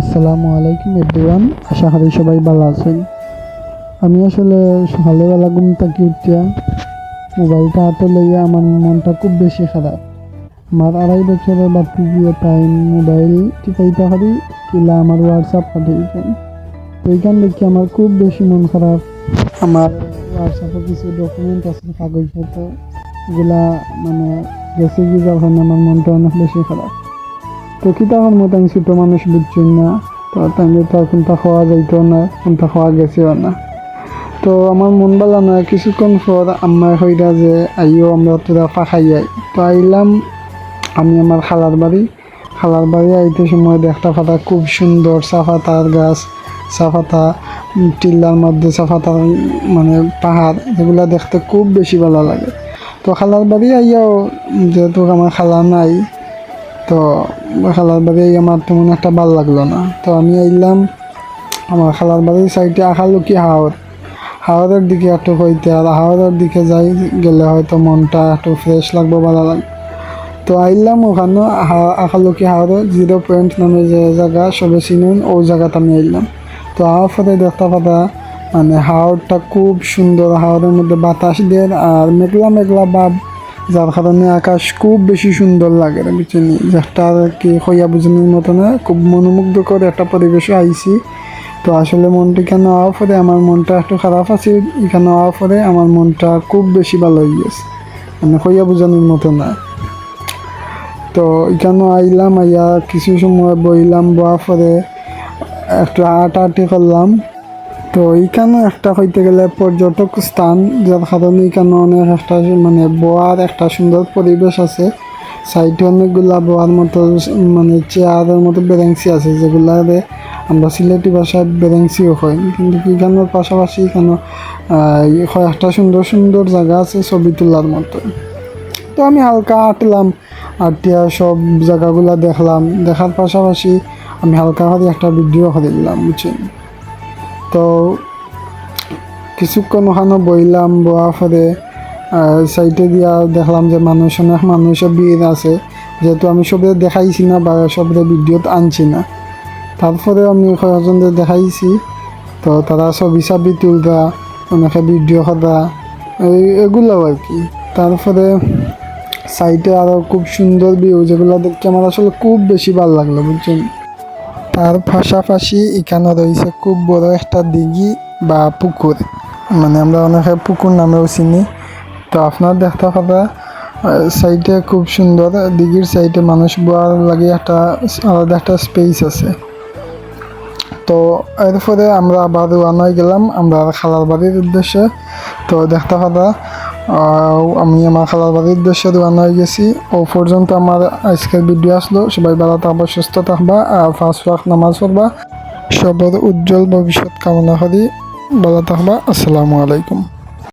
আসসালামু আলাইকুম, এভরিওয়ান। আশা করি সবাই ভালো আছেন। আমি আসলে সকালবেলা ঘুম থেকে উঠিয়া মোবাইলটা হাতে লইয়া আমার মনটা খুব বেশি খারাপ। আমার আড়াই বছরের বাড়তি দিয়ে তাই মোবাইল টিপাইতে পারি কিলা আমার হোয়াটসঅ্যাপ পাঠিয়েছেন তো এইখান দেখি আমার খুব বেশি মন খারাপ। আমার হোয়াটসঅ্যাপে কিছু ডকুমেন্ট আছে কাগজপত্র এগুলা মানে গেছে কি যখন, আমার মনটা অনেক বেশি খারাপ। তো কি তখন মতো আমি ছোটো মানুষ বুঝছি না তো তাই তো কোনটা খাওয়া যাইতো না কোনটা খাওয়া গেছেও না তো আমার মন ভালো না কিছুক্ষণ পর আমার হইরা যে আইও আমরা তোরা পাখাই যাই তো আইলাম আমি আমার খালার বাড়ি খালার বাড়ি আইতে সময় দেখতে পাতা খুব সুন্দর চাফাতার গাছ উম, টিল্লার মধ্যে চাফাতার মানে পাহাড় যেগুলো দেখতে খুব বেশি ভালো লাগে তো খালার বাড়ি আইয়াও যেহেতু আমার খালা নাই তো খালার বাড়ি আমার তেমন একটা ভালো লাগল না। তো আমি আইলাম, আমার খালার বাড়ির সাইডে আখালুকি হাওর? হাওরের দিকে একটু হইতে আর হাওরের দিকে যাই, গেলে হয়তো মনটা একটু ফ্রেশ লাগবে ভালো লাগবে তো আইলাম ওখানে আখালুকি হাওরে জিরো পয়েন্ট নামে যে জায়গা, সবে চিনুন, ও জায়গাতে আমি আইলাম। তো আওয়ার পরে দেখতে পাতা মানে হাওরটা খুব সুন্দর, হাওরের মধ্যে বাতাস দিয়ে আর মেঘলা মেঘলা ভাব যার কারণে আকাশ খুব বেশি সুন্দর লাগে বুঝছেন যেটা আর কি হইয়া বুঝানোর মতো না, খুব মনোমুগ্ধকর একটা পরিবেশে আইছি। তো আসলে মনটা এখানে হওয়ার পরে? আমার মনটা একটু খারাপ আছে এখানে হওয়ার পরে? আমার মনটা খুব বেশি ভালো হয়ে গেছে। মানে হইয়া বোঝানোর মতো না। তো এখানে আইলাম, আইয়া কিছু সময় বইলাম বওয়ার পরে একটু হাঁটাহাঁটি করলাম। তো এইখানে একটা হইতে গেলে পর্যটক স্থান, যার কারণে এখানে অনেক একটা মানে বোয়ার, একটা সুন্দর পরিবেশ আছে। সাইডে অনেকগুলা বোয়ার মতো মানে চেয়ারের মতো বেরেংসি আছে যেগুলারে আমরা সিলেটি ভাষায় বেরেংসিও হয়। কিন্তু এখানের পাশাপাশি এখানে একটা সুন্দর সুন্দর জায়গা আছে ছবি তোলার মতো। তো আমি হালকা হাঁটলাম, হাঁটিয়া সব জায়গাগুলো দেখলাম। দেখার পাশাপাশি আমি হালকা করে একটা ভিডিও করে দিলাম, বুঝছেন? তো কিছুক্ষণ ওখানে বইলাম, বয়া পরে সাইডে দিয়া দেখলাম যে মানুষ অনেক মানুষের ভিড় আছে। যেহেতু আমি সবে দেখাইছি না বা সবরে ভিডিওত আনছি না। তারপরে আমি কয়েকজনদের দেখাইছি, তো তারা ছবি ছবি তুলবা অনেকে ভিডিও করা এই এগুলোও আর কি। তারপরে সাইটে আরও খুব সুন্দর ভিউ যেগুলো দেখতে আমার আসলে খুব বেশি ভালো লাগল, বুঝছেন? তার পাশাপাশি এখানে রয়েছে খুব বড় একটা দিঘি বা পুকুর। মানে আমরা অনেকে পুকুর নামেও চিনি। তো আপনার দেখতে পাবা সাইডে খুব সুন্দর, দিঘির সাইডে মানুষ বোয়ার লাগে একটা, আলাদা একটা স্পেস আছে। তো এরপরে আমরা আবার রওনা গেলাম, আমরা খালার বাড়ির উদ্দেশ্যে। তো দেখতে পাবা আমি আমার খালার বাড়ির উদ্দেশ্যে রওনা হয়ে গেছি। ও পর্যন্ত আমার আজকের ভিডিও আসলো। সবাই ভালো থাকবা, সুস্থ থাকবা, আর ফার্স্ট ফাঁক নামাজ পড়বা। সবার উজ্জ্বল ভবিষ্যৎ কামনা করি। ভালো থাকবা। আসসালামু আলাইকুম।